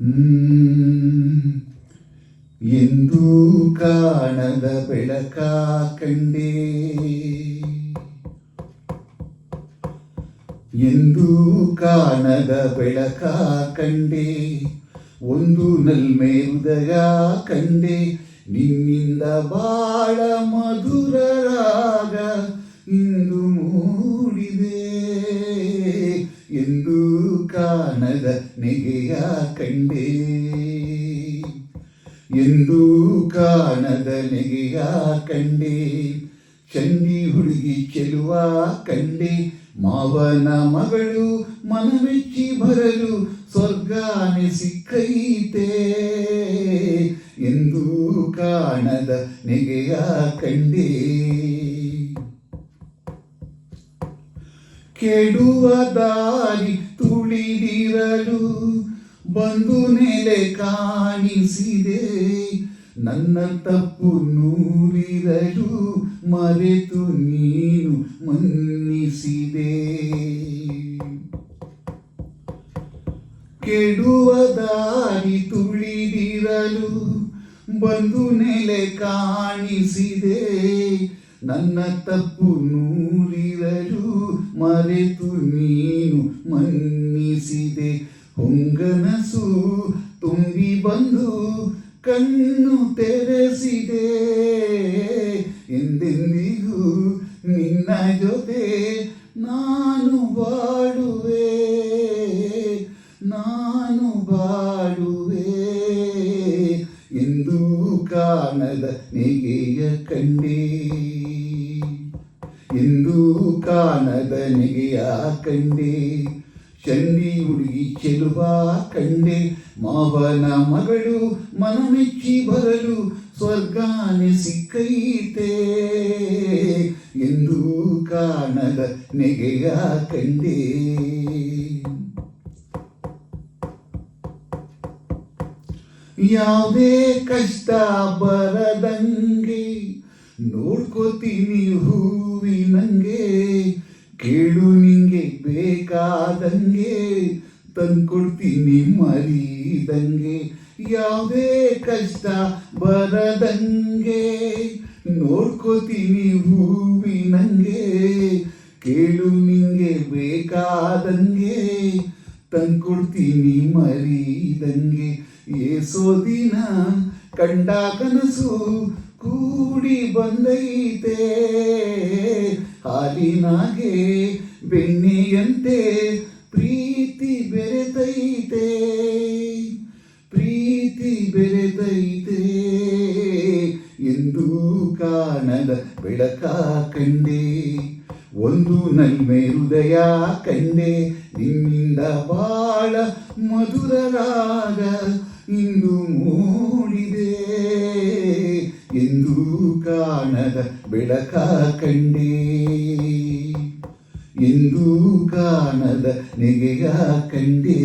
ಹ್ಮ್. ಎಂದೂ ಕಾಣದ ಬೆಳಕ ಕಂಡೆ ಎಂದೂ ಕಾಣದ ಬೆಳಕ ಕಂಡೆ ಒಂದು ನಲ್ಮೆ ಹೃದಯ ಕಂಡೆ ನಿನ್ನಿಂದ ಬಾಳ ಮಧುರ ರಾಗ ಇಂದು ನೆಗೆಯ ಕಂಡೆ. ಎಂದು ಕಾಣದ ನೆಗೆಯ ಕಂಡೆ. ಚಂಡಿ ಹುಡುಗಿ ಚೆಲುವ ಕಂಡೆ. ಮಾವನ ಮಗಳು ಮನಮೆಚ್ಚಿ ಬರಲು ಸ್ವರ್ಗಾನೆ ಸಿಕ್ಕೈತೆ ಎಂದು ಕಾಣದ ನೆಗೆಯ ಕಂಡೆ. ಕೆಡುವ ದಾರಿ ತುಳಿದಿರಲು ಬಂದು ನೆಲೆ ಕಾಣಿಸಿದೆ. ನನ್ನ ತಪ್ಪು ನೂರಿರಲು ಮರೆತು ನೀನು ಮನ್ನಿಸಿದೆ. ಕೆಡುವ ದಾರಿ ತುಳಿದಿರಲು ಬಂದು ನೆಲೆ ಕಾಣಿಸಿದೆ. ನನ್ನ ತಪ್ಪು ನೂರಿರಲು ಮರೆತು ನೀನು ಮನ್ನಿಸಿದೆ ಹೊಂಗನಸು ತುಂಬಿ ಬಂದು ಕಣ್ಣು ತೆರೆಸಿದೆ ಎಂದೆಂದಿಗೂ ನಿನ್ನ ಜೊತೆ ನಾನು ಬಾಳುವೆ ನಾನು ಬಾಳುವೆ ಎಂದು ಕಾಣದ ನೆಗೆಯ ಕಂಡೆ ಎಂದು ಕಾಣದ ನೆಗೆಯ ಕಂಡೆ ಚಂಡಿ ಹುಡುಗಿ ಚೆಲುವ ಕಂಡೆ ಮಾವನ ಮಗಳು ಮನಮೆಚ್ಚಿ ಬರಲು ಸ್ವರ್ಗಾನೆ ಸಿಕ್ಕೈತೆ ಎಂದು ಕಾಣದ ನೆಗೆಯ ಕಂಡೆ ಯಾವುದೇ ಕಷ್ಟ ಬರದಂಗೆ ನೋಡ್ಕೋತೀನಿ ಹೂವಿನಂಗೆ ಕೇಳು ನಿಂಗೆ ಬೇಕಾದಂಗೆ ತಂದ್ಕೊಡ್ತೀನಿ ಮರೀದಂಗೆ ಯಾವುದೇ ಕಷ್ಟ ಬರದಂಗೆ ನೋಡ್ಕೋತೀನಿ ಹೂವಿನಂಗೆ ಕೇಳು ನಿಂಗೆ ಬೇಕಾದಂಗೆ ತಂದ್ಕೊಡ್ತೀನಿ ಮರೀದಂಗೆ ಏಸೋ ದಿನ ಕಂಡ ಕನಸು ಕೂಡಿ ಬಂದೈತೆ. ಹಾಲಿನಾಗೆ ಬೆಣ್ಣೆಯಂತೆ ಪ್ರೀತಿ ಬೆರೆತೈತೆ ಪ್ರೀತಿ ಬೆರೆತೈತೆ ಎಂದು ಕಾಣದ ಬೆಳಕ ಕಂಡೆ ಒಂದು ನಲ್ಮೆ ಹೃದಯ ಕಂಡೆ ನಿನ್ನಿಂದ ಬಾಳ ಮಧುರ ರಾಗ ಇಂದು ಮೂಡಿದೆ ಎಂದು ಕಾಣದ ಬೆಳಕ ಕಂಡೆ ಎಂದು ಕಾಣದ ನೆಗೆಯ ಕಂಡೇ